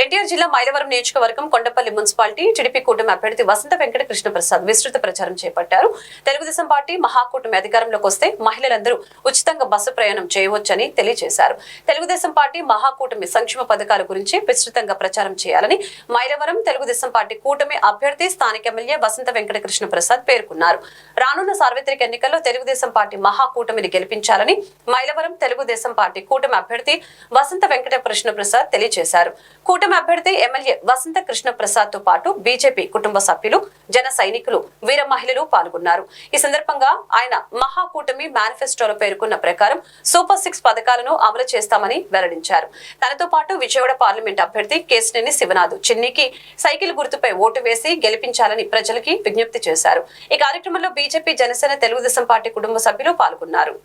ఎన్టీఆర్ జిల్లా మైలవరం నియోజకవర్గం Kondapalli municipality TDP కూటమి అభ్యర్థి వసంత వెంకట కృష్ణప్రసాద్ విస్తృత ప్రచారం చేపట్టారు. తెలుగుదేశం పార్టీ మహాకూటమి అధికారంలోకి వస్తే మహిళలందరూ ఉచితంగా బస్సు ప్రయాణం చేయవచ్చని తెలియజేశారు. తెలుగుదేశం పార్టీ మహాకూటమి సంక్షేమ పథకాల గురించి విస్తృతంగా ప్రచారం చేయాలని మైలవరం తెలుగుదేశం పార్టీ కూటమి అభ్యర్థి స్థానిక ఎమ్మెల్యే వసంత వెంకట కృష్ణప్రసాద్ పేర్కొన్నారు. రానున్న సార్వత్రిక ఎన్నికల్లో తెలుగుదేశం పార్టీ మహాకూటమిని గెలిపించాలని మైలవరం తెలుగుదేశం పార్టీ కూటమి అభ్యర్థి వసంత వెంకట కృష్ణప్రసాద్ తెలియజేశారు. కూటమి అభ్యర్థి ఎమ్మెల్యే వసంత కృష్ణ ప్రసాద్తో పాటు బీజేపీ కుటుంబ సభ్యులు జన సైనికులు వీర మహిళలు పాల్గొన్నారు. ఈ సందర్భంగా ఆయన మహాకూటమి మేనిఫెస్టోలో పేర్కొన్న ప్రకారం సూపర్ సిక్స్ పథకాలను అమలు చేస్తామని వెల్లడించారు. తనతో పాటు విజయవాడ పార్లమెంట్ అభ్యర్థి కేసినేని శివనాథ్ చిన్నికి సైకిల్ గుర్తుపై ఓటు వేసి గెలిపించాలని ప్రజలకి విజ్ఞప్తి చేశారు. ఈ కార్యక్రమంలో బీజేపీ జనసేన తెలుగుదేశం పార్టీ కుటుంబ సభ్యులు పాల్గొన్నారు.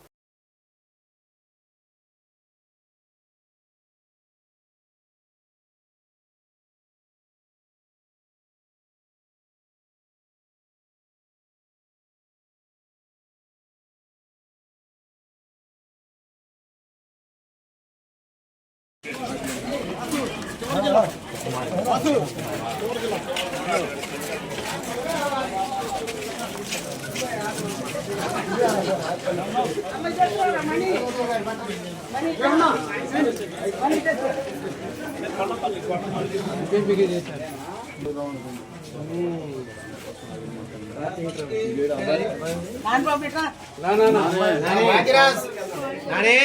నానే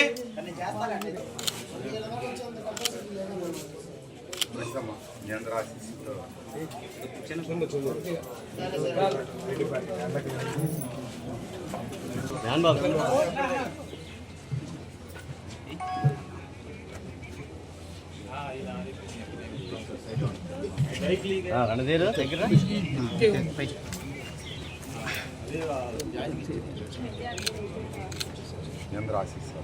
రణధీరు దగ్గర చంద్ర ఆశీస్సు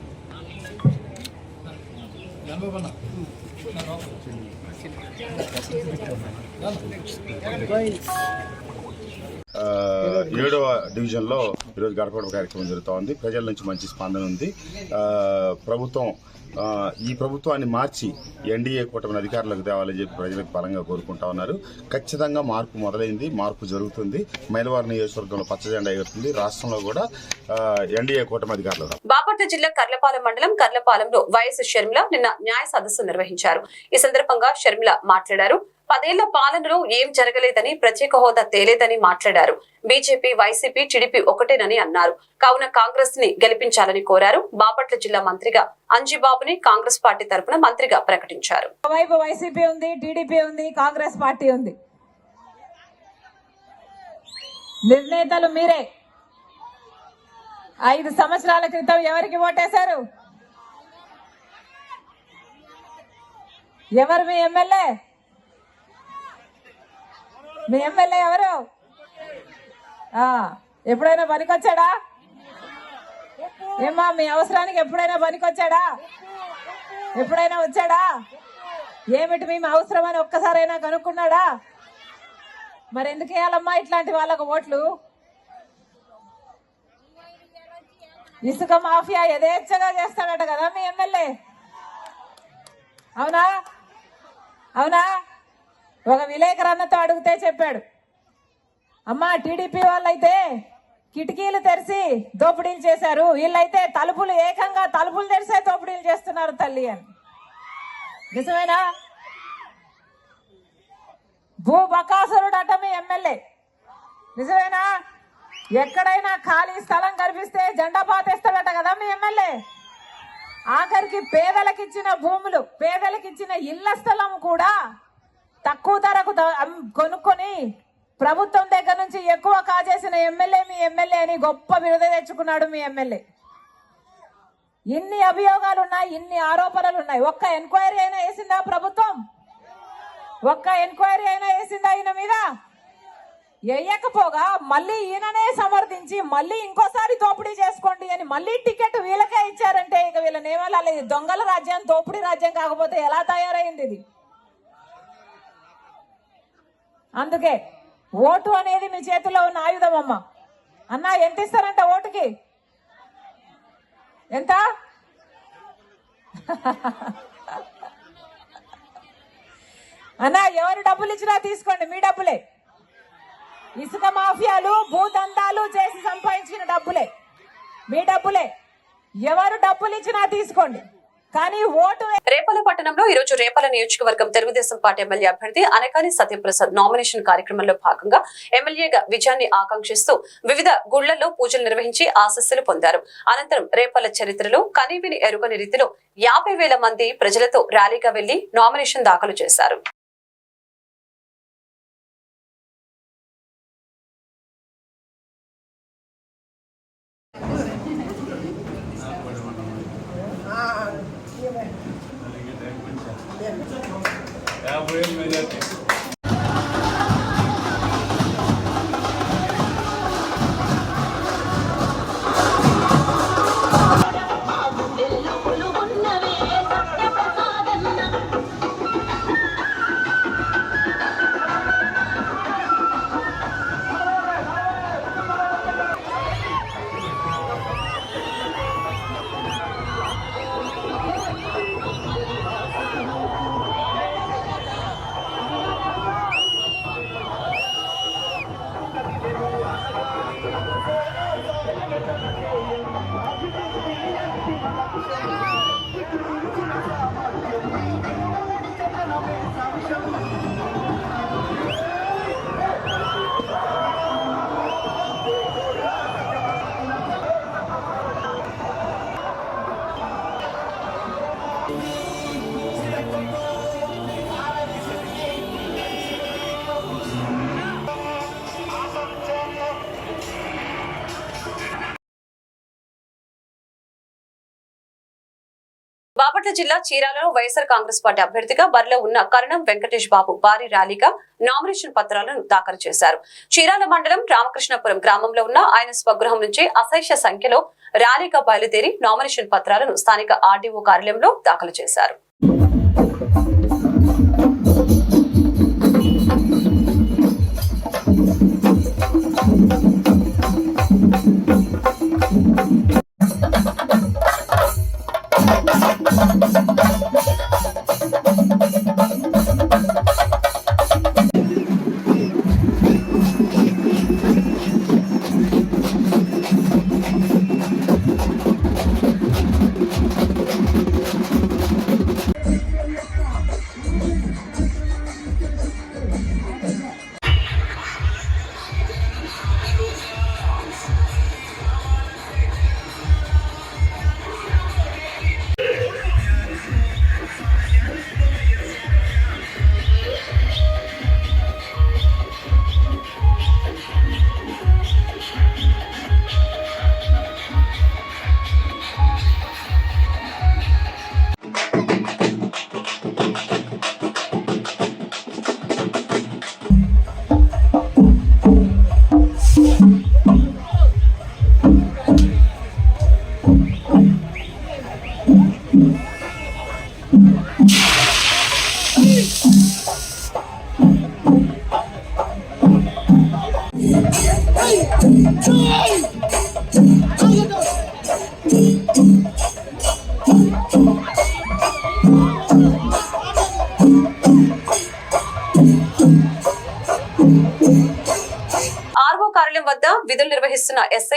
ఆ, ఏడవ డివిజన్లో ఈరోజు గడపడ కార్యక్రమం జరుగుతూ ఉంది ప్రజల నుంచి మంచి స్పందన ఉంది. ప్రభుత్వం ఈ ప్రభుత్వాన్ని మార్చి ఎన్డీఏ కూటమిని అధికారులకు తేవాలని చెప్పి ప్రజలకు బలంగా కోరుకుంటా ఉన్నారు. ఖచ్చితంగా మార్పు మొదలైంది మార్పు జరుగుతుంది. మైలవారి నియోజకవర్గంలో పచ్చజెండా ఎగురుతుంది. రాష్ట్రంలో కూడా ఎన్డీఏ కూటమి అధికారులు బాపట్ల జిల్లా కర్లపాలెం మండలం కర్లపాలెంలో వైఎస్ షర్మిల నిన్న న్యాయ సదస్సు నిర్వహించారు. ఈ సందర్భంగా షర్మిల మాట్లాడారు. పదేళ్ళ పాలనలో ఏం జరగలేదని ప్రత్యేక హోదా తేలేదని మాట్లాడారు. బీజేపీ వైసీపీ టీడీపీ ఒకటేనని అన్నారు. కావున కాంగ్రెస్ని గెలిపించాలని కోరారు. బాపట్ల జిల్లా మంత్రిగా అంజిబాబుని కాంగ్రెస్ పార్టీ తరపున మంత్రిగా ప్రకటించారు. వైపు వైసీపీ ఉంది టీడీపీ ఉంది కాంగ్రెస్ పార్టీ ఉంది. నిర్ణేతలు మీరే. ఐదు సంవత్సరాల క్రితం ఎవరికి ఓటేశారు? ఎవరు మీ ఎమ్మెల్యే? మీ ఎమ్మెల్యే ఎవరు? ఎప్పుడైనా పనికొచ్చాడా? ఏమా మీ అవసరానికి ఎప్పుడైనా పనికొచ్చాడా? ఎప్పుడైనా వచ్చాడా? ఏమిటి మేము అవసరం అని ఒక్కసారైనా కనుక్కున్నాడా? మరి ఎందుకు వేయాలమ్మా ఇట్లాంటి వాళ్ళకు ఓట్లు? ఇసుక మాఫియా యథేచ్ఛగా చేస్తాడట కదా మీ ఎమ్మెల్యే. అవునా? అవునా? ఒక విలేకరు అన్నతో అడిగితే చెప్పాడు. అమ్మా టీడీపీ వాళ్ళైతే కిటికీలు తెరిచి దోపిడీలు చేశారు. వీళ్ళైతే తలుపులు ఏకంగా తలుపులు తెరిసే దోపిడీలు చేస్తున్నారు తల్లి అని. నిజమేనా? భూ బకాసురుడు అట మీ ఎమ్మెల్యే. నిజమేనా? ఎక్కడైనా ఖాళీ స్థలం కనిపిస్తే జెండా పాతేస్తాడట కదా మీ ఎమ్మెల్యే. ఆఖరికి పేదలకిచ్చిన భూములు పేదలకిచ్చిన ఇళ్ళ స్థలం కూడా తక్కువ ధరకు కొనుక్కొని ప్రభుత్వం దగ్గర నుంచి ఎక్కువ కాజేసిన ఎమ్మెల్యే మీ ఎమ్మెల్యే అని గొప్ప బిరుద తెచ్చుకున్నాడు మీ ఎమ్మెల్యే. ఇన్ని అభియోగాలు ఉన్నాయి ఇన్ని ఆరోపణలు ఉన్నాయి ఒక్క ఎంక్వైరీ అయినా వేసిందా ప్రభుత్వం? ఒక్క ఎంక్వైరీ అయినా వేసిందా ఈయన మీద? వేయకపోగా మళ్ళీ ఈయననే సమర్థించి మళ్ళీ ఇంకోసారి దోపిడీ చేసుకోండి అని మళ్ళీ టికెట్ వీళ్ళకే ఇచ్చారంటే ఇక వీళ్ళని ఏమలా దొంగల రాజ్యం దోపిడీ రాజ్యం కాకపోతే ఎలా తయారైంది ఇది? అందుకే ఓటు అనేది మీ చేతిలో ఉన్న ఆయుధం అమ్మ. అన్న ఎంత ఇస్తారంట ఓటుకి? ఎంత? అన్న ఎవరు డబ్బులు ఇచ్చినా తీసుకోండి మీ డబ్బులే. ఇసుక మాఫియాలు భూదందాలు చేసి సంపాదించిన డబ్బులే. మీ డబ్బులే. ఎవరు డబ్బులు ఇచ్చినా తీసుకోండి. కానీ ఓటు రేపల పట్టణంలో ఈ రోజు రేపల నియోజకవర్గం తెలుగుదేశం పార్టీ ఎమ్మెల్యే అభ్యర్థి అనకాని సత్యప్రసాద్ నామినేషన్ కార్యక్రమంలో భాగంగా ఎమ్మెల్యేగా విజయాన్ని ఆకాంక్షిస్తూ వివిధ గుళ్ళలో పూజలు నిర్వహించి ఆశస్సులు పొందారు. అనంతరం రేపల చరిత్రలో కనీవిని ఎరుగని రీతిలో యాభై వేల మంది ప్రజలతో ర్యాలీగా వెళ్ళి నామినేషన్ దాఖలు చేశారు. బాపట్ల జిల్లా చీరాలలో వైఎస్ఆర్ కాంగ్రెస్ పార్టీ అభ్యర్థిగా బరిలో ఉన్న కరణం వెంకటేష్ బాబు భారీ ర్యాలీగా నామినేషన్ పత్రాలను దాఖలు చేశారు. చీరాల మండలం రామకృష్ణపురం గ్రామంలో ఉన్న ఆయన స్వగృహం నుంచి అశేష సంఖ్యలో ర్యాలీగా బయలుదేరి నామినేషన్ పత్రాలను స్థానిక ఆర్డీఓ కార్యాలయంలో దాఖలు చేశారు. Ha ha ha.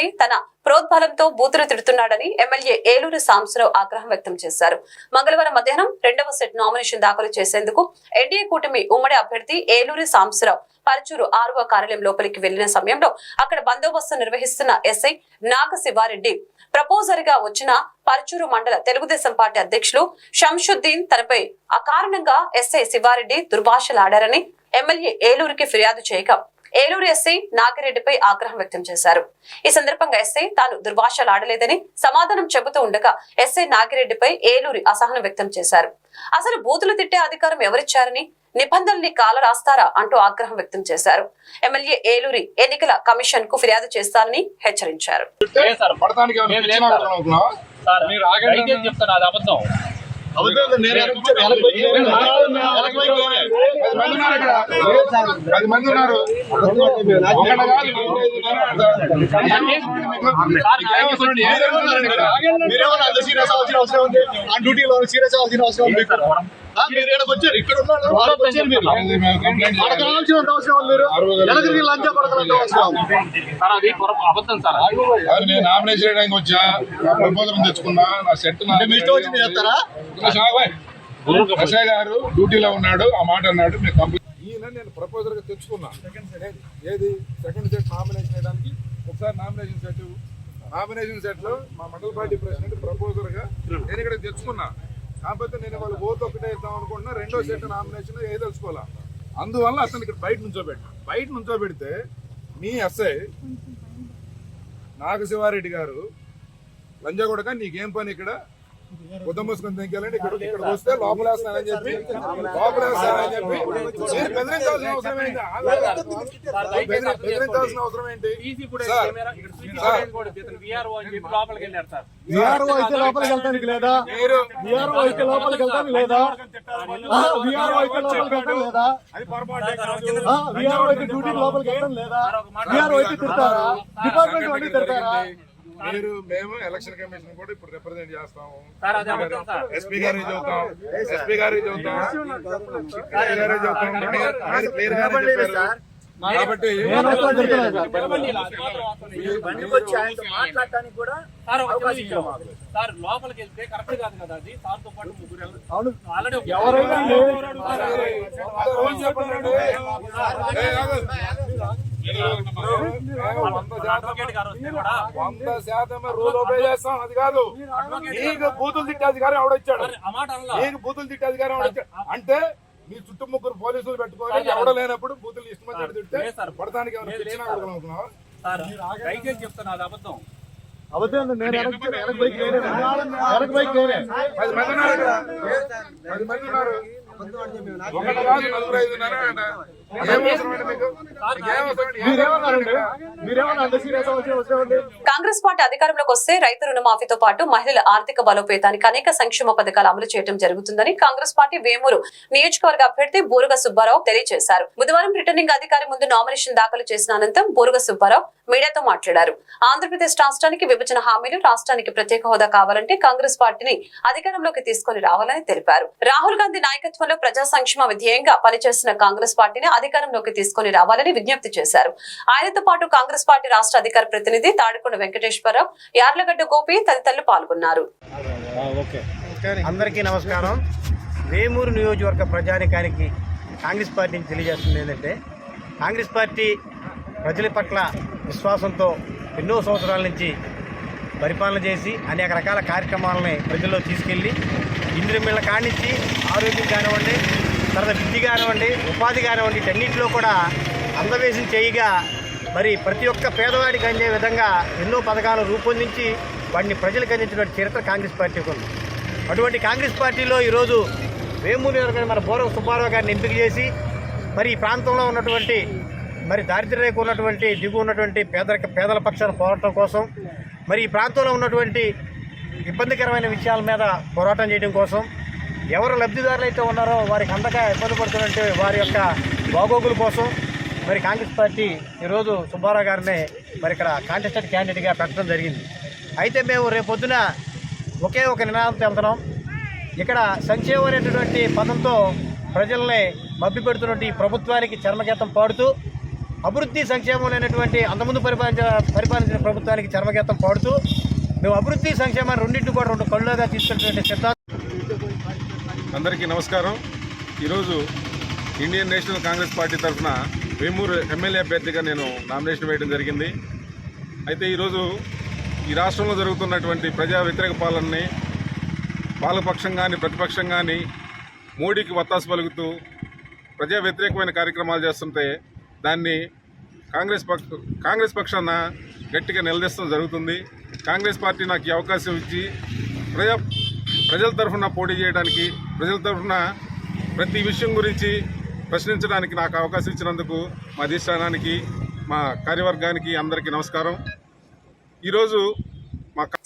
నిర్వహిస్తున్న తన ప్రోద్బలంతో బూతులు తిడుతున్నాడని ఎమ్మెల్యే ఏలూరు సాంబశివరావు ఆగ్రహం వ్యక్తం చేశారు. మంగళవారం మధ్యాహ్నం రెండవ సెట్ నామినేషన్ దాఖలు చేసేందుకు ఎన్డీఏ కూటమి ఉమ్మడి అభ్యర్థి ఏలూరు సాంబశివరావు పరచూరు ఆర్వో కార్యాలయం లోపలికి వెళ్ళిన సమయంలో అక్కడ బందోబస్తు నిర్వహిస్తున్న ఎస్ఐ నాగశివారెడ్డి ప్రపోజర్గా వచ్చిన పరచూరు మండల తెలుగుదేశం పార్టీ అధ్యక్షులు షంషుద్దీన్ తనపై అకారణంగా ఎస్ఐ శివారెడ్డి దుర్భాషలాడారని ఎమ్మెల్యే ఏలూరుకి ఫిర్యాదు చేయగా ఏలూరు ఎస్ఐ నాగిరెడ్డిపై ఆగ్రహం వ్యక్తం చేశారు. ఈ సందర్భంగా ఎస్ఐ తాను దుర్భాషలాడలేదని సమాధానం చెబుతూ ఉండగా ఎస్ఐ నాగిరెడ్డిపై ఏలూరి అసహనం వ్యక్తం చేశారు. అసలు బూతులు తిట్టే అధికారం ఎవరిచ్చారని నిబంధనల్ని కాల రాస్తారా అంటూ ఆగ్రహం వ్యక్తం చేశారు. ఎమ్మెల్యే ఏలూరి ఎన్నికల కమిషన్కు ఫిర్యాదు చేస్తారని హెచ్చరించారు. పది మంది ఉన్నారు? మీరేమన్నా అంత సీరియస్ అవ్వాల్సిన అవసరం ఉంది? ఆ డ్యూటీలో సీరియస్ అవ్వాల్సిన అవసరం ఉంది? ఇక్కడికి వచ్చారు ఇక్కడ ఉన్నారు. మీరు. అవసరం ఉంది మీరు. వెనకరికి లంచా పడకలంత అవసరం. సార్ అది పొరపా- అబద్ధం సార్. అది నేను నామినేషన్ చేయడానికి వచ్చా? నా ప్రపోజల్ తెచ్చుకున్నా. నా సెట్ నా మీ ఇష్టం వచ్చింది చేస్తారా? గారు డ్యూటీలో ఉన్నాడు ఆ మాట అన్నాడు మీరు కంప్లీట్ ఈయన నేను ప్రపోజల్గా తెచ్చుకున్నా. ఏది? సెకండ్ సెట్ నామినేషన్ చేయడానికి ఒకసారి నామినేషన్ సెట్ నామినేషన్ సెట్లో మా మండల పార్టీ ప్రెసిడెంట్ ప్రపోజల్గా నేను ఇక్కడ తెచ్చుకున్నా. కాకపోతే నేను వాళ్ళు ఓత్ ఒకటే ఇద్దాం అనుకుంటున్నా రెండో సెట్ నామినేషన్ ఏ తెలుసుకోవాలా? అందువల్ల అతను ఇక్కడ బయట నుంచోబెట్టా బయట నుంచోబెడితే మీ ఎస్ఐ నాగశివారెడ్డి గారు లంజాగూడక నీకేం పని ఇక్కడ? ఉద్దం మూసుకొని తెంకాలంటే ఇక్కడ ఇక్కడ వస్తే లోపలేస్తానని చెప్పి లోపలేస్తానని చెప్పి నేను బెదిరించాల్సిన అవసరం ఏంటి? బెదిరి- బెదిరించాల్సిన అవసరం ఏంటి? విఆర్ఓ అయితే లోపలికి వెళ్తానికి లేదా? మీరు విఆర్ఓ అయితే లోపలికి వెళ్తానికి లేదా? విఆర్ఓ అయితే లోపలికి వెళ్తాం లేదా? విఆర్ఓ అయితే డ్యూటీ లోపలికి వెళ్తాం లేదా? విఆర్ఓ అయితే తిడతారా? డిపార్ట్మెంట్ వాళ్ళు తిడతారా? మీరు మేము ఎలక్షన్ కమిషన్ కూడా ఇప్పుడు రిప్రజెంట్ చేస్తాము సార్ అది అబద్ధం సార్ ఎస్పీ గారికి చెబుతాం ఎస్పీ మీరు క్లియర్ గానే చెప్పారు కాబట్టి సార్. సార్. సార్ లోపలికి వెళ్తే కరెక్ట్ కాదు కదా అది సార్తో పాటు ముగ్గురు ఆల్రెడీ ఎవరైనా చెప్పండి. వంద శాతం రూల్ ఒబే చేస్తాం అది కాదు. నీకు బూతులు తిట్టే అధికారం ఎవడొచ్చాడు ఆ మాట అనలా? నీకు బూతులు తిట్టే అధికారం ఎవడొచ్చాడు అంటే నీ చుట్టూ ముగ్గురు పోలీసులు పెట్టుకొని ఎవడ లేనప్పుడు బూతులు ఇష్టం? సార్ దయచేసి చెప్తాను అది అబద్ధం. అవద్దు నేను వెనక్కి వెనక్కి బైక్ లేనే వెనక్కి బైక్ లేనే పది మంది ఉన్నారు ఇక్కడ. పది మంది ఉన్నారు. ఒకటి కాదు నలుగురు ఐదు కాంగ్రెస్ పార్టీ అధికారంలోకి వస్తే రైతు రుణమాఫీతో పాటు మహిళల ఆర్థిక బలోపేతానికి అనేక సంక్షేమ పథకాలు అమలు చేయడం జరుగుతుందని కాంగ్రెస్ పార్టీ వేమూరు నియోజకవర్గ అభ్యర్థి బూరుగ సుబ్బారావు తెలియజేశారు. బుధవారం రిటర్నింగ్ అధికారి ముందు నామినేషన్ దాఖలు చేసిన అనంతరం బూరుగ సుబ్బారావు మీడియాతో మాట్లాడారు. ఆంధ్రప్రదేశ్ రాష్ట్రానికి విభజన హామీలు రాష్ట్రానికి ప్రత్యేక హోదా కావాలంటే కాంగ్రెస్ పార్టీని అధికారంలోకి తీసుకొని రావాలని తెలిపారు. రాహుల్ గాంధీ నాయకత్వంలో ప్రజా సంక్షేమ విధేయంగా పనిచేస్తున్న కాంగ్రెస్ పార్టీని అధికారంలోకి తీసుకొని రావాలని విజ్ఞప్తి చేశారు. ఆయనతో పాటు కాంగ్రెస్ పార్టీ రాష్ట్ర అధికార ప్రతినిధి తాడికొండ వెంకటేశ్వరరావు యార్లగడ్డ గోపి తదితరులు పాల్గొన్నారు. అందరికీ నమస్కారం. వేమూరు నియోజకవర్గ ప్రజానికానికి కాంగ్రెస్ పార్టీని తెలియజేస్తుంది ఏంటంటే కాంగ్రెస్ పార్టీ ప్రజల పట్ల విశ్వాసంతో ఎన్నో సంవత్సరాల నుంచి పరిపాలన చేసి అనేక రకాల కార్యక్రమాలని ప్రజల్లో తీసుకెళ్ళి ఇంద్రమిళ్ళ కానించి ఆరోగ్యం కానివ్వండి తర్వాత విద్య కానివ్వండి ఉపాధి కానివ్వండి వీటన్నిటిలో కూడా అందవేసిన చేయిగా మరి ప్రతి ఒక్క పేదవాడికి అందే విధంగా ఎన్నో పథకాలు రూపొందించి వాటిని ప్రజలకు అందించిన చరిత్ర కాంగ్రెస్ పార్టీకి ఉంది. అటువంటి కాంగ్రెస్ పార్టీలో ఈరోజు వేమూరి నియోజకవర్గం మన బోరవ సుబ్బారావు గారిని ఎంపిక చేసి మరి ఈ ప్రాంతంలో ఉన్నటువంటి మరి దారిద్ర్య రేఖ ఉన్నటువంటి దిగు ఉన్నటువంటి పేదరిక పేదల పక్షాన పోరాటం కోసం మరి ఈ ప్రాంతంలో ఉన్నటువంటి ఇబ్బందికరమైన విషయాల మీద పోరాటం చేయడం కోసం ఎవరు లబ్ధిదారులు అయితే ఉన్నారో వారికి అందక ఇబ్బంది పడుతున్నట్టు వారి యొక్క బాగోగుల కోసం మరి కాంగ్రెస్ పార్టీ ఈరోజు సుబ్బారావు గారిని మరి ఇక్కడ కాంటెస్టెడ్ క్యాండిడేట్గా పెట్టడం జరిగింది. అయితే మేము రేపొద్దున ఒకే ఒక నినాదంతో వెళ్తున్నాం. ఇక్కడ సంక్షేమం అనేటటువంటి పదంతో ప్రజల్ని మభ్యపెడుతున్నటువంటి ప్రభుత్వానికి చర్మగీతం పాడుతూ అభివృద్ధి సంక్షేమం అనేటువంటి అంతకుముందు పరిపాలించిన పరిపాలించిన ప్రభుత్వానికి చర్మగీతం పాడుతూ మేము అభివృద్ధి సంక్షేమాన్ని రెండింటిని కూడా రెండు కళ్ళుగా తీసుకున్నటువంటి సిద్ధాంతం అందరికీ నమస్కారం. ఈరోజు ఇండియన్ నేషనల్ కాంగ్రెస్ పార్టీ తరఫున వేమూరు ఎమ్మెల్యే అభ్యర్థిగా నేను నామినేషన్ వేయడం జరిగింది. అయితే ఈరోజు ఈ రాష్ట్రంలో జరుగుతున్నటువంటి ప్రజా వ్యతిరేక పాలనని పాలపక్షం కానీ ప్రతిపక్షం కానీ మోడీకి వత్తాసు పలుకుతూ ప్రజా వ్యతిరేకమైన కార్యక్రమాలు చేస్తుంటే దాన్ని కాంగ్రెస్ పక్ష కాంగ్రెస్ పక్షాన గట్టిగా నిలదీస్తడం జరుగుతుంది. కాంగ్రెస్ పార్టీ నాకు ఈ అవకాశం ఇచ్చి ప్రజా ప్రజల తరఫున పోటీ చేయడానికి ప్రజల తరఫున ప్రతి విషయం గురించి ప్రశ్నించడానికి నాకు అవకాశం ఇచ్చినందుకు మా అధిష్టానానికి మా కార్యవర్గానికి అందరికీ నమస్కారం. ఈరోజు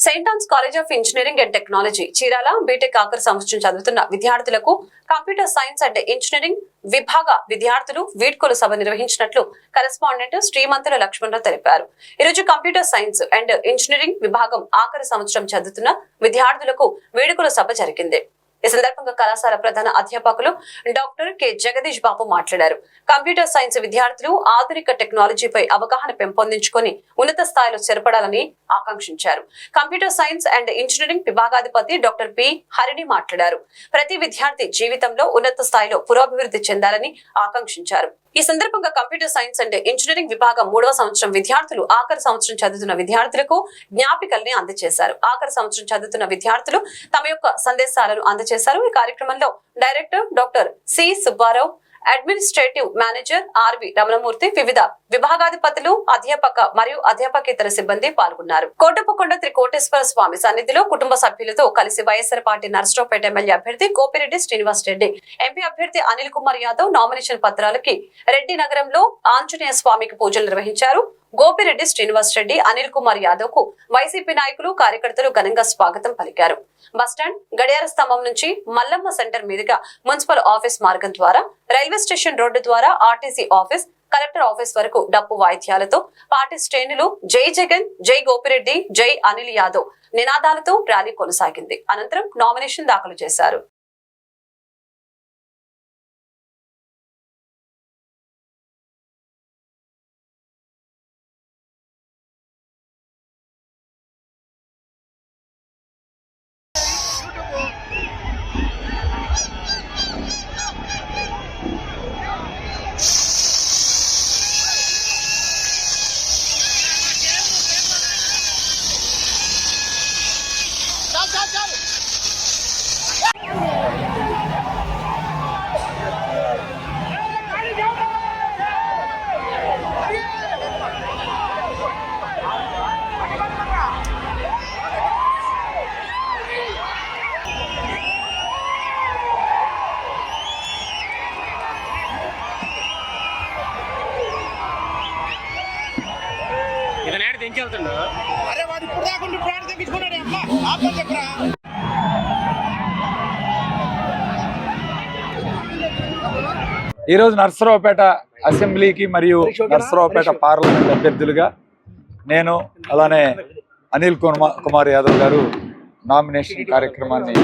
Saint Ann's college of engineering and technology Chirala B Tech ఆఖరి సంవత్సరం చదువుతున్న విద్యార్థులకు కంప్యూటర్ సైన్స్ అండ్ ఇంజనీరింగ్ విభాగ విద్యార్థులు వీడ్కోలు సభ నిర్వహించినట్లు కరెస్పాండెంట్ శ్రీమంతుల లక్ష్మణరావు తెలిపారు. ఈరోజు కంప్యూటర్ సైన్స్ అండ్ ఇంజనీరింగ్ విభాగం ఆఖరి సంవత్సరం చదువుతున్న విద్యార్థులకు వేడుకల సభ జరిగింది. ఈ సందర్భంగా కళాశాల ప్రధాన అధ్యాపకులు డాక్టర్ కె. జగదీష్ బాబు మాట్లాడారు. కంప్యూటర్ సైన్స్ విద్యార్థులు ఆధునిక టెక్నాలజీపై అవగాహన పెంపొందించుకొని ఉన్నత స్థాయిలో చేరపడాలని ఆకాంక్షించారు. కంప్యూటర్ సైన్స్ అండ్ ఇంజనీరింగ్ విభాగాధిపతి డాక్టర్ పి. హరిణి మాట్లాడారు. ప్రతి విద్యార్థి జీవితంలో ఉన్నత స్థాయిలో పురోభివృద్ధి చెందాలని ఆకాంక్షించారు. ఈ సందర్భంగా కంప్యూటర్ సైన్స్ అండ్ ఇంజనీరింగ్ విభాగం మూడవ సంవత్సరం విద్యార్థులు ఆఖరి సంవత్సరం చదువుతున్న విద్యార్థులకు జ్ఞాపికల్ని అందజేశారు. ఆఖరి సంవత్సరం చదువుతున్న విద్యార్థులు తమ యొక్క సందేశాలను అందజేశారు. ఈ కార్యక్రమంలో director doctor C Subbarao administrative manager R V Ramanamurthy వివిధ విభాగాధిపతులు అధ్యాపక మరియు అధ్యాపకేతర సిబ్బంది పాల్గొన్నారు. కోటప్పకొండ త్రికోటేశ్వర స్వామి సన్నిధిలో కుటుంబ సభ్యులతో కలిసి వైఎస్ఆర్ పార్టీ నర్సరావుపేట ఎమ్మెల్యే అభ్యర్థి కోపిరెడ్డి శ్రీనివాస్ రెడ్డి ఎంపీ అభ్యర్థి అనిల్ కుమార్ యాదవ్ నామినేషన్ పత్రాలకి రెడ్డి నగరంలో ఆంజనేయ స్వామికి పూజలు నిర్వహించారు. గోపిరెడ్డి శ్రీనివాస్ రెడ్డి అనిల్ కుమార్ యాదవ్కు వైసీపీ నాయకులు కార్యకర్తలు ఘనంగా స్వాగతం పలికారు. బస్టాండ్ గడియార స్తంభం నుంచి మల్లమ్మ సెంటర్ మీదుగా మున్సిపల్ ఆఫీస్ మార్గం ద్వారా రైల్వే స్టేషన్ రోడ్డు ద్వారా ఆర్టీసీ ఆఫీస్ కలెక్టర్ ఆఫీస్ వరకు డప్పు వాయిద్యాలతో పార్టీ శ్రేణులు జై జగన్ జై గోపిరెడ్డి జై అనిల్ యాదవ్ నినాదాలతో ర్యాలీ కొనసాగింది. అనంతరం నామినేషన్ దాఖలు చేశారు. దించి వెళ్తుండు ఈరోజు నర్సరావుపేట అసెంబ్లీకి మరియు నర్సరావుపేట పార్లమెంట్ అభ్యర్థులుగా నేను అలానే అనిల్ కుమార్ కుమార్ యాదవ్ గారు నామినేషన్ కార్యక్రమాన్ని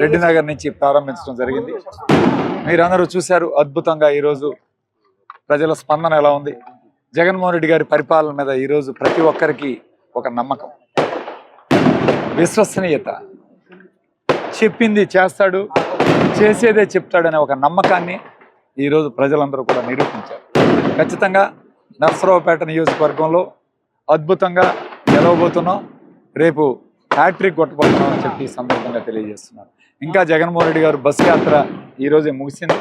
రెడ్డి నగర్ నుంచి ప్రారంభించడం జరిగింది. మీరందరూ చూశారు అద్భుతంగా ఈరోజు ప్రజల స్పందన ఎలా ఉంది. జగన్మోహన్ రెడ్డి గారి పరిపాలన మీద ఈరోజు ప్రతి ఒక్కరికి ఒక నమ్మకం. విశ్వసనీయత. చెప్పింది చేస్తాడు చేసేదే చెప్తాడనే ఒక నమ్మకాన్ని ఈరోజు ప్రజలందరూ కూడా నిరూపించారు. ఖచ్చితంగా నర్సరావుపేట నియోజకవర్గంలో అద్భుతంగా గెలవబోతున్నాం. రేపు హ్యాట్రిక్ కొట్టబోతున్నాం అని చెప్పి సందర్భంగా తెలియజేస్తున్నారు. ఇంకా జగన్మోహన్ రెడ్డి గారు బస్ యాత్ర ఈరోజే ముగిసింది.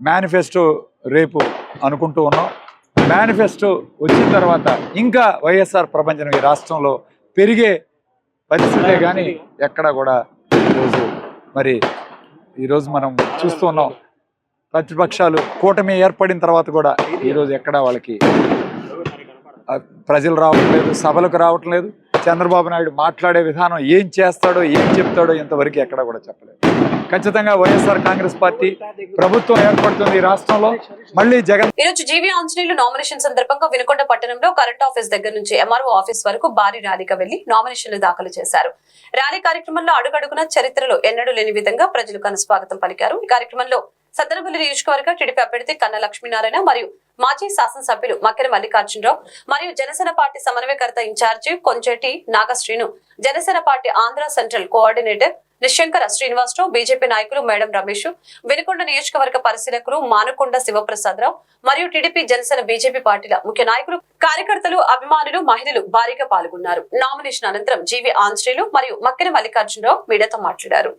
మేనిఫెస్టో రేపు అనుకుంటూ ఉన్నాం. మేనిఫెస్టో వచ్చిన తర్వాత ఇంకా వైఎస్ఆర్ ప్రపంచం ఈ రాష్ట్రంలో పెరిగే పరిస్థితే కానీ ఎక్కడా కూడా ఈరోజు మరి ఈరోజు మనం చూస్తున్నాం ప్రతిపక్షాలు కూటమి ఏర్పడిన తర్వాత కూడా ఈరోజు ఎక్కడ వాళ్ళకి ప్రజలు రావట్లేదు సభలకు రావట్లేదు చంద్రబాబు నాయుడు మాట్లాడే విధానం ఏం చేస్తాడో ఏం చెప్తాడో ఇంతవరకు ఎక్కడ కూడా చెప్పలేదు. ఖచ్చితంగా వైఎస్ఆర్ కాంగ్రెస్ పార్టీ ప్రభుత్వం ఏర్పడుతుంది రాష్ట్రంలో. మళ్ళీ జగన్ ఈరోజు జీవీ ఆంజనేయులు నామినేషన్ సందర్భంగా వినుకొండ పట్టణంలో కరెంట్ ఆఫీస్ దగ్గర నుంచి ఎంఆర్ఓ ఆఫీస్ వరకు భారీ ర్యాలీగా వెళ్ళి నామినేషన్లు దాఖలు చేశారు. ర్యాలీ కార్యక్రమంలో అడుగడుగున చరిత్రలో ఎన్నడూ లేని విధంగా ప్రజలు కను స్వాగతం పలికారు. ఈ కార్యక్రమంలో సద్దనపల్లి నియోజకవర్గ టీడీపీ అభ్యర్థి కన్న లక్ష్మీనారాయణ మరియు మాజీ శాసనసభ్యులు మక్కెన మల్లికార్జునరావు మరియు జనసేన పార్టీ సమన్వయకర్త in-charge Koncheti Naga Srinu Janasena party Andhra central coordinator Nishankara Srinivasa Rao BJP నాయకులు మేడం రమేష్ వెనుకొండ నియోజకవర్గ పరిశీలకులు మానకొండ శివప్రసాదరావు మరియు టీడీపీ జనసేన బీజేపీ పార్టీల ముఖ్య నాయకులు కార్యకర్తలు అభిమానులు మహిళలు భారీగా పాల్గొన్నారు. నామినేషన్ అనంతరం జీవి ఆంజనేయులు మరియు మక్కిన మల్లికార్జునరావు మీడియాతో మాట్లాడారు.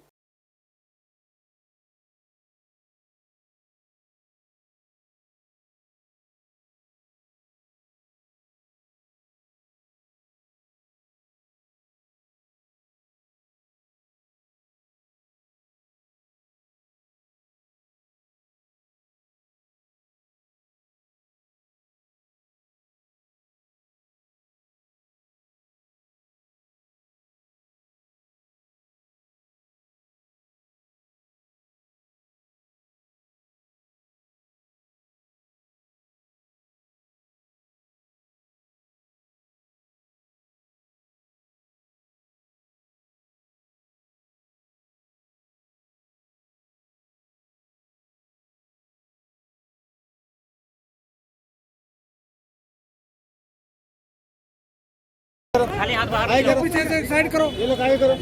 साइड करो? ये लोग आगे करो.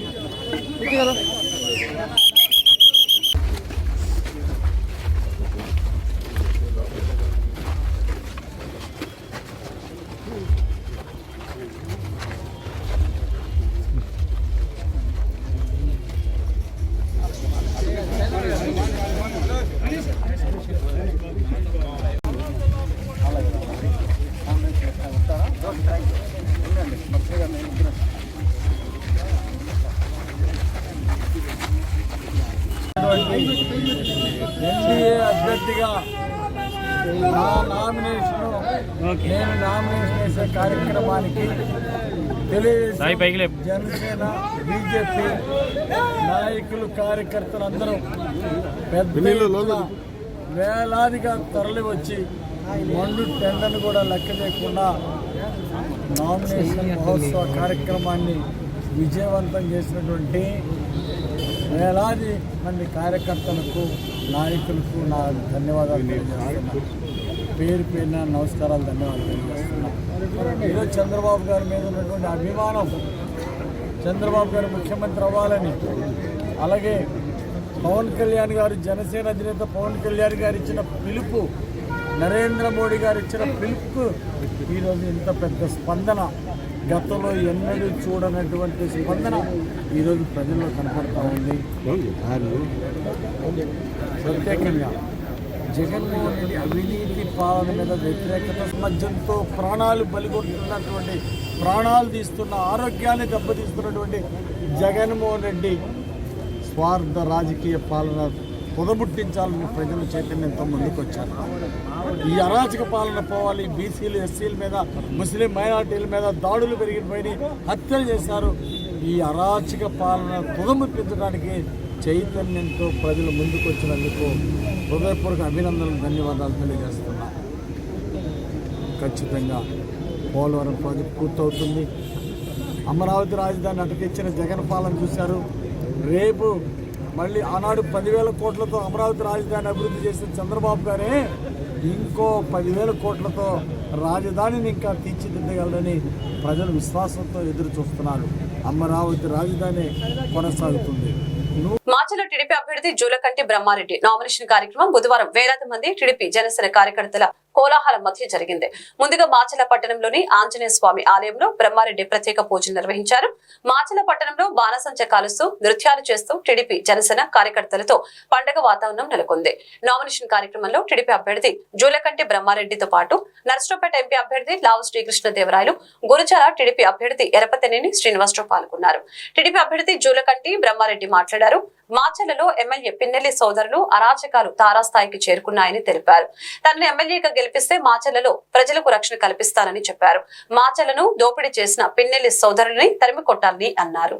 నామినేషన్ వేసే కార్యక్రమానికి తెలుగుదేశం జనసేన బీజేపీ నాయకులు కార్యకర్తలు అందరూ పెద్ద వేలాదిగా తరలి వచ్చి మండు టెండను కూడా లెక్క చేయకుండా నామినేషన్ మహోత్సవ కార్యక్రమాన్ని విజయవంతం చేసినటువంటి వేలాది మంది కార్యకర్తలకు నాయకులకు నా ధన్యవాదాలు పేరు పేరున నమస్కారాలు ధన్యవాదాలు తెలియజేస్తున్నా. ఈరోజు చంద్రబాబు గారి మీద ఉన్నటువంటి అభిమానం చంద్రబాబు గారు ముఖ్యమంత్రి అవ్వాలని అలాగే పవన్ కళ్యాణ్ గారు జనసేన అధినేత పవన్ కళ్యాణ్ గారు ఇచ్చిన పిలుపు నరేంద్ర మోడీ గారు ఇచ్చిన పిలుపుకు ఈరోజు ఇంత పెద్ద స్పందన గతంలో ఎన్నడూ చూడనటువంటి స్పందన ఈరోజు ప్రజల్లో కనపడతా ఉంది. ప్రత్యేకంగా జగన్మోహన్ రెడ్డి అవినీతి పాలన మీద వ్యతిరేకత మధ్యంతో ప్రాణాలు బలిగొంటున్నటువంటి ప్రాణాలు తీస్తున్న ఆరోగ్యాన్ని దెబ్బతీస్తున్నటువంటి జగన్మోహన్ రెడ్డి స్వార్థ రాజకీయ పాలన పొదబుట్టించాలని ప్రజలు చైతన్యంతో ముందుకొచ్చారు. ఈ అరాచక పాలన పోవాలి బీసీలు ఎస్సీల మీద ముస్లిం మైనార్టీల మీద దాడులు పెరిగిపోయి హత్యలు చేశారు. ఈ అరాచక పాలన పొదముట్టించడానికి చైతన్యంతో ప్రజలు ముందుకొచ్చినందుకు హృదయపూర్వక అభినందనలు ధన్యవాదాలు తెలియజేస్తున్నా. ఖచ్చితంగా పోలవరం ప్రాజెక్ట్ పూర్తవుతుంది. అమరావతి రాజధాని అటకిచ్చిన జగన్ పాలన చూశారు. రేపు మళ్ళీ ఆనాడు పదివేల కోట్లతో అమరావతి రాజధాని అభివృద్ధి చేసిన చంద్రబాబు గారే ఇంకో పదివేల కోట్లతో రాజధానిని ఇంకా తీర్చిదిద్దగలరని ప్రజలు విశ్వాసంతో ఎదురు చూస్తున్నారు అమరావతి రాజధాని కొనసాగుతుంది. మాచలో టీడీపీ అభ్యర్థి జూలకంటి బ్రహ్మారెడ్డి. నామినేషన్ కార్యక్రమం బుధవారం వేలాది మంది టీడీపీ జనసేన కార్యకర్తల కోలాహలం మధ్య జరిగింది. ముందుగా మాచల పట్టణంలోని ఆంజనేయ స్వామి ఆలయంలో బ్రహ్మారెడ్డి ప్రత్యేక పూజలు నిర్వహించారు. మాచల పట్టణంలో బాణసంచ కాలుస్తూ నృత్యాలు చేస్తూ టీడీపీ జనసేన కార్యకర్తలతో పండగ వాతావరణం నెలకొంది. నామినేషన్ కార్యక్రమంలో టీడీపీ అభ్యర్థి జూలకంటి బ్రహ్మారెడ్డితో పాటు నర్సరావుపేట ఎంపీ అభ్యర్థి లావు శ్రీకృష్ణ దేవరాయలు గురుజాల టీడీపీ అభ్యర్థి ఎరపతనేని శ్రీనివాసరావు పాల్గొన్నారు. టీడీపీ అభ్యర్థి జూలకంటి బ్రహ్మారెడ్డి మాట్లాడారు. మాచలలో ఎమ్మెల్యే పిన్నెల్లి సోదరులు అరాచకాలు తారాస్థాయికి చేరుకున్నాయని తెలిపారు. తనను ఎమ్మెల్యేగా గెలిపిస్తే మాచలలో ప్రజలకు రక్షణ కల్పిస్తానని చెప్పారు. మాచలను దోపిడీ చేసిన పిన్నెల్లి సోదరుల్ని తరిమి కొట్టాలని అన్నారు.